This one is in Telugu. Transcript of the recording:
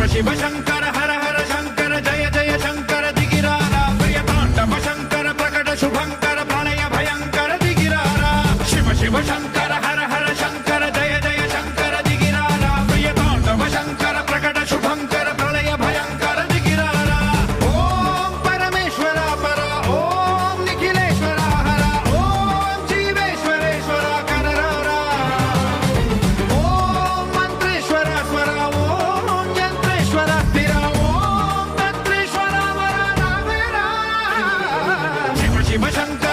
శివ శివ శంకర హర హర శంకర జయ జయ శంకర దిగిరార. భయతాండవ శంకర ప్రకట శుభంకర ప్రణయ భయంకర దిగిరార. శివ శివ శంకర ಶಿವಶಂಕರ